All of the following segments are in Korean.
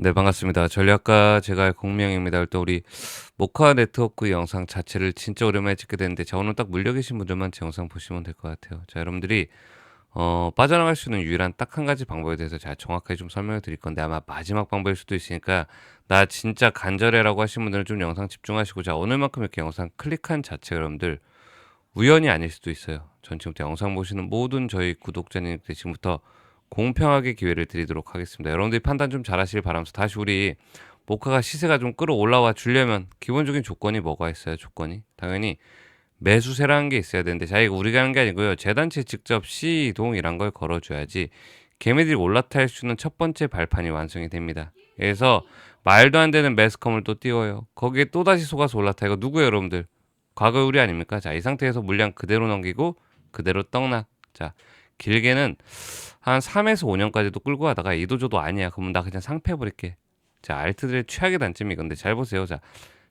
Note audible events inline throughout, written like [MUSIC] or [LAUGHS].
네, 반갑습니다. 전략가 제가 공명입니다. 일단 우리 모카 네트워크 영상 자체를 진짜 오랜만에 찍게 됐는데 자, 오늘 딱 물려 계신 분들만 제 영상 보시면 될 것 같아요. 자, 여러분들이 어, 빠져나갈 수 있는 유일한 딱 한 가지 방법에 대해서 제가 정확하게 좀 설명을 드릴 건데 아마 마지막 방법일 수도 있으니까 나 진짜 간절해라고 하신 분들은 좀 영상 집중하시고 자, 오늘만큼 이렇게 영상 클릭한 자체가 여러분들 우연이 아닐 수도 있어요. 전 지금부터 영상 보시는 모든 저희 구독자님들 지금부터 공평하게 기회를 드리도록 하겠습니다. 여러분들이 판단 좀 잘하시길 바라면서 다시 우리 모카가 시세가 좀 끌어올라와 주려면 기본적인 조건이 뭐가 있어요? 조건이 당연히 매수세라는 게 있어야 되는데 자 이거 우리가 하는 게 아니고요. 재단체 직접 시동이란 걸 걸어줘야지 개미들이 올라탈 수 있는 첫 번째 발판이 완성이 됩니다. 그래서 말도 안 되는 매스컴을 또 띄워요. 거기에 또 다시 속아서 올라타 이거 누구예요, 여러분들? 과거 우리 아닙니까? 자 이 상태에서 물량 그대로 넘기고 그대로 떡락. 자 길게는 한 3에서 5년까지도 끌고 가다가 이도저도 아니야. 그러면 나 그냥 상패해버릴게. 자, 알트들의 최악의 단점이 이건데 잘 보세요. 자,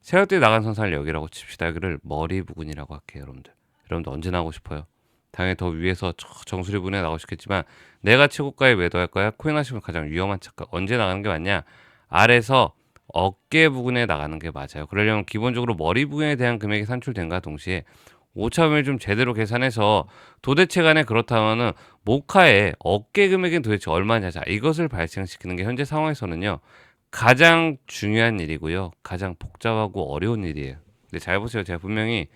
세력들이 나간 선상을 여기라고 칩시다. 여기를 머리 부근이라고 할게요, 여러분들. 여러분들 언제 나오고 싶어요? 당연히 더 위에서 정수리 부분에 나오고 싶겠지만 내가 최고가에 매도할 거야. 코인 하시면 가장 위험한 착각. 언제 나가는 게 맞냐? 아래서 어깨 부근에 나가는 게 맞아요. 그러려면 기본적으로 머리 부근에 대한 금액이 산출된과 동시에 오차범위를 좀 제대로 계산해서 도대체 간에 그렇다면은 모카의 어깨 금액은 도대체 얼마냐. 자 이것을 발생시키는 게 현재 상황에서는요 가장 중요한 일이고요. 가장 복잡하고 어려운 일이에요. 근데 잘 보세요. 제가 분명히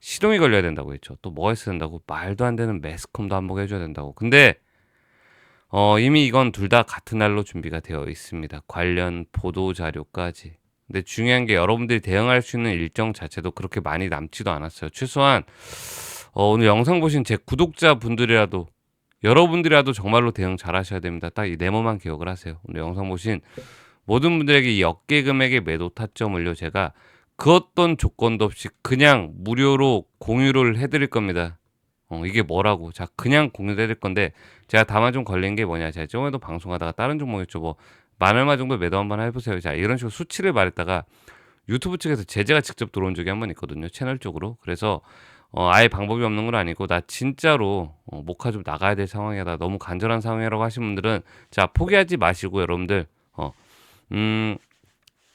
시동이 걸려야 된다고 했죠. 또 뭐가 있어야 된다고? 말도 안 되는 매스컴도 한번 해줘야 된다고. 근데 어 이미 이건 둘 다 같은 날로 준비가 되어 있습니다. 관련 보도 자료까지 근데 중요한 게 여러분들이 대응할 수 있는 일정 자체도 그렇게 많이 남지도 않았어요. 최소한 어, 오늘 영상 보신 제 구독자 분들이라도 여러분들이라도 정말로 대응 잘 하셔야 됩니다. 딱 이 네모만 기억을 하세요. 오늘 영상 보신 모든 분들에게 이 역계 금액의 매도 타점을요 제가 그 어떤 조건도 없이 그냥 무료로 공유를 해드릴 겁니다. 어, 이게 뭐라고? 자, 그냥 공유해드릴 건데, 제가 다만 좀 걸린 게 뭐냐. 제가 저번에도 방송하다가 다른 종목이었죠. 뭐, 만 얼마 정도 매도 한번 해보세요. 자, 이런 식으로 수치를 말했다가 유튜브 측에서 제재가 직접 들어온 적이 한 번 있거든요. 채널 쪽으로. 그래서 어, 아예 방법이 없는 건 아니고 나 진짜로 어, 목화 좀 나가야 될 상황이다. 너무 간절한 상황이라고 하신 분들은 자 포기하지 마시고 여러분들 어, 음,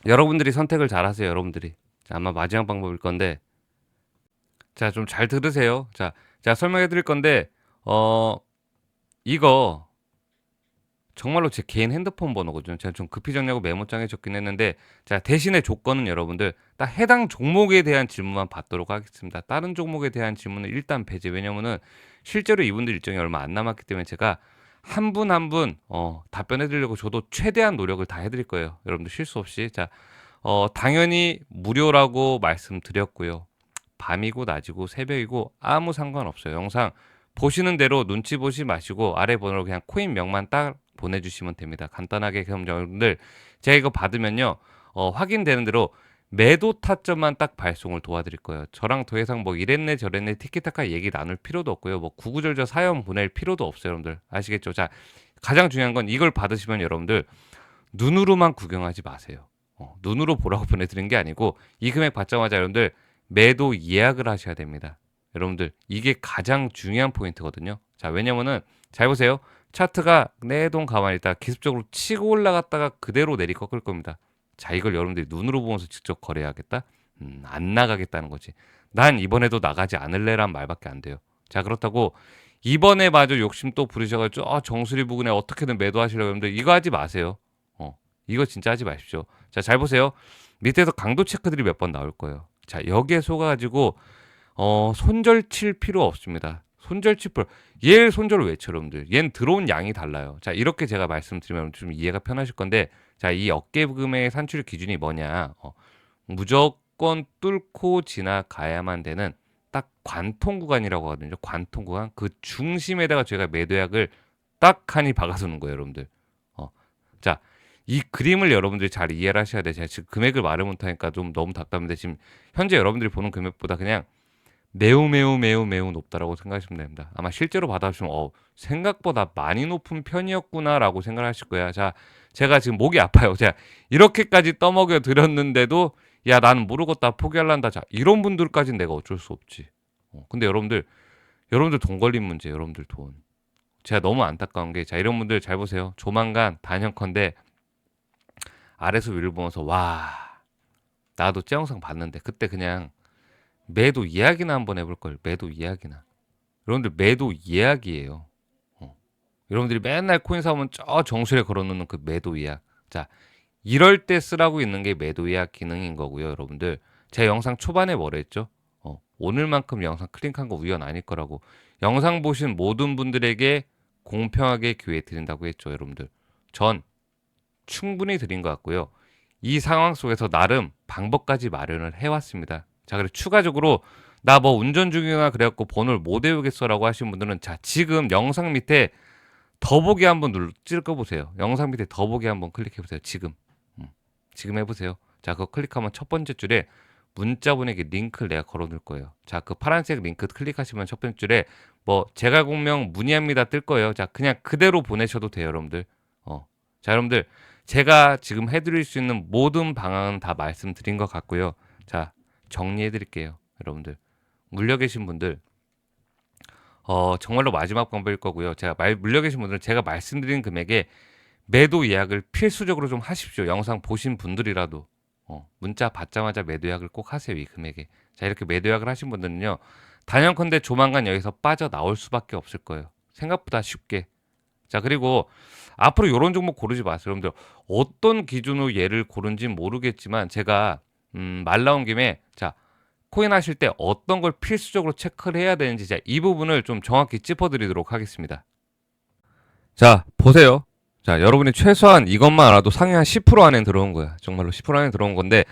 여러분들이 선택을 잘 하세요. 여러분들이 자, 아마 마지막 방법일 건데 자 좀 잘 들으세요. 자, 자 설명해 드릴 건데 어 이거 정말로 제 개인 핸드폰 번호거든요. 제가 좀 급히 정리하고 메모장에 적긴 했는데 자 대신에 조건은 여러분들 딱 해당 종목에 대한 질문만 받도록 하겠습니다. 다른 종목에 대한 질문은 일단 배제. 왜냐면은 실제로 이분들 일정이 얼마 안 남았기 때문에 제가 한 분 한 분 어, 답변해 드리려고 저도 최대한 노력을 다 해드릴 거예요. 여러분들 실수 없이 자 어, 당연히 무료라고 말씀드렸고요. 밤이고 낮이고 새벽이고 아무 상관없어요. 영상 보시는 대로 눈치 보시 마시고 아래 번호로 그냥 코인 명만 딱 보내주시면 됩니다. 간단하게 그럼 여러분들 제가 이거 받으면요 어, 확인되는 대로 매도 타점만 딱 발송을 도와드릴 거예요. 저랑 더 이상 뭐 이랬네 저랬네 티키타카 얘기 나눌 필요도 없고요. 뭐 구구절절 사연 보낼 필요도 없어요, 여러분들 아시겠죠? 자 가장 중요한 건 이걸 받으시면 여러분들 눈으로만 구경하지 마세요. 어, 눈으로 보라고 [LAUGHS] 보내드린 게 아니고 이 금액 받자마자 여러분들 매도 예약을 하셔야 됩니다. 여러분들 이게 가장 중요한 포인트거든요. 자 왜냐면은 잘 보세요. 차트가 내동 가만히 있다가 기습적으로 치고 올라갔다가 그대로 내리 꺾을 겁니다. 자, 이걸 여러분들이 눈으로 보면서 직접 거래하겠다? 음, 안 나가겠다는 거지. 난 이번에도 나가지 않을래란 말밖에 안 돼요. 자, 그렇다고 이번에 마저 욕심 또 부리셔가지고 아, 정수리 부근에 어떻게든 매도하시려고 하는데 이거 하지 마세요. 어, 이거 진짜 하지 마십시오. 자, 잘 보세요. 밑에서 강도 체크들이 몇 번 나올 거예요. 자, 여기에 속아가지고 어, 손절 칠 필요 없습니다. 손절 치풀. 얘 손절을 왜 쳐, 여러분들? 얘는 들어온 양이 달라요. 자, 이렇게 제가 말씀드리면 좀 이해가 편하실 건데, 자, 이 어깨금의 산출 기준이 뭐냐? 어, 무조건 뚫고 지나가야만 되는 딱 관통 구간이라고 하거든요. 관통 구간. 그 중심에다가 제가 매도약을 딱 하니 박아두는 거예요, 여러분들. 어, 자, 이 그림을 여러분들이 잘 이해를 하셔야 돼요. 제가 지금 금액을 말을 못하니까 좀 너무 답답한데, 지금 현재 여러분들이 보는 금액보다 그냥 매우 매우 매우 매우 높다라고 생각하시면 됩니다. 아마 실제로 받아보시면 어, 생각보다 많이 높은 편이었구나라고 생각하실 거야. 자, 제가 지금 목이 아파요. 제가 이렇게까지 떠먹여 드렸는데도 야 나는 모르겠다 포기할란다. 자 이런 분들까지는 내가 어쩔 수 없지. 어, 근데 여러분들 여러분들 돈 걸린 문제, 여러분들 돈. 제가 너무 안타까운 게 자 이런 분들 잘 보세요. 조만간 단연컨대 아래서 위를 보면서 와 나도 제 영상 봤는데 그때 그냥 매도 이야기나 한번 해볼 걸 매도 이야기나 여러분들 매도 이야기예요. 어. 여러분들이 맨날 코인 사오면 저 정수리에 걸어놓는 그 매도 이야기. 자 이럴 때 쓰라고 있는 게 매도 이야기 기능인 거고요, 여러분들. 제 영상 초반에 뭐랬죠? 어, 오늘만큼 영상 클릭한 거 우연 아닐 거라고. 영상 보신 모든 분들에게 공평하게 기회 드린다고 했죠, 여러분들. 전 충분히 드린 것 같고요. 이 상황 속에서 나름 방법까지 마련을 해왔습니다. 자, 그리고 추가적으로 나 뭐 운전 중이나 그래갖고 번호를 못 외우겠어라고 하신 분들은 자, 지금 영상 밑에 더보기 한번 눌러 찍어 보세요. 영상 밑에 더보기 한번 클릭해 보세요. 지금. 음, 지금 해보세요. 자, 그거 클릭하면 첫 번째 줄에 문자 보내기 링크를 내가 걸어 놓을 거예요. 자, 그 파란색 링크 클릭하시면 첫 번째 줄에 뭐 제가 공명 문의합니다 뜰 거예요. 자, 그냥 그대로 보내셔도 돼요, 여러분들. 어. 자, 여러분들 제가 지금 해드릴 수 있는 모든 방안은 다 말씀드린 것 같고요. 자, 정리해 드릴게요, 여러분들. 물려 계신 분들 어, 정말로 마지막 방법일 거고요. 제가 말, 물려 계신 분들은 제가 말씀드린 금액에 매도 예약을 필수적으로 좀 하십시오. 영상 보신 분들이라도 어, 문자 받자마자 매도 예약을 꼭 하세요. 이 금액에. 자, 이렇게 매도 예약을 하신 분들은요. 단연컨대 조만간 여기서 빠져나올 수밖에 없을 거예요. 생각보다 쉽게. 자, 그리고 앞으로 이런 종목 고르지 마세요. 여러분들 어떤 기준으로 얘를 고른지 모르겠지만 제가 음, 말 나온 김에 자, 코인 하실 때 어떤 걸 필수적으로 체크를 해야 되는지 자, 이 부분을 좀 정확히 짚어드리도록 하겠습니다. 자, 보세요. 자, 여러분이 최소한 이것만 알아도 상위 한 10% 안에 들어온 거야. 정말로 10% 안에 들어온 건데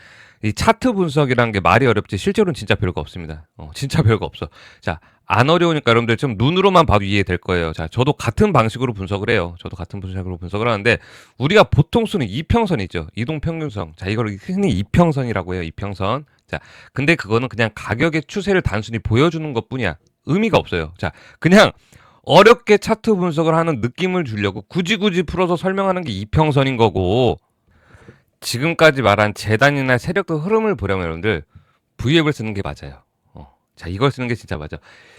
이 차트 분석이라는 게 말이 어렵지 실제로는 진짜 별거 없습니다. 어, 진짜 별거 없어. 자, 안 어려우니까 여러분들 좀 눈으로만 봐도 이해될 거예요. 자, 저도 같은 방식으로 분석을 해요. 저도 같은 분석으로 분석을 하는데 우리가 보통 쓰는 이평선 있죠. 이동 평균선. 자, 이걸 흔히 이평선이라고 해요. 이평선. 자, 근데 그거는 그냥 가격의 추세를 단순히 보여주는 것 뿐이야. 의미가 없어요. 자, 그냥 어렵게 차트 분석을 하는 느낌을 주려고 굳이 굳이 풀어서 설명하는 게 이평선인 거고 지금까지 말한 재단이나 세력도 흐름을 보려면 여러분들 V앱을 쓰는 게 맞아요. 어. 자, 이걸 쓰는 게 진짜 맞아.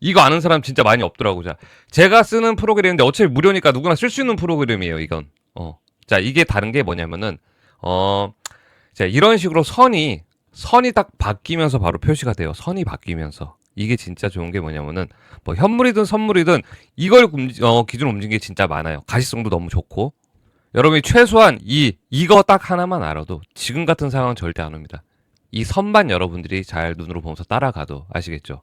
이거 아는 사람 진짜 많이 없더라고. 자, 제가 쓰는 프로그램인데 어차피 무료니까 누구나 쓸 수 있는 프로그램이에요. 이건. 어. 자, 이게 다른 게 뭐냐면은 어, 자, 이런 식으로 선이 선이 딱 바뀌면서 바로 표시가 돼요. 선이 바뀌면서. 이게 진짜 좋은 게 뭐냐면은 뭐 현물이든 선물이든 이걸 움직, 어, 기준 움직이는 게 진짜 많아요. 가시성도 너무 좋고 여러분이 최소한 이 이거 딱 하나만 알아도 지금 같은 상황은 절대 안 옵니다. 이 선만 여러분들이 잘 눈으로 보면서 따라가도 아시겠죠?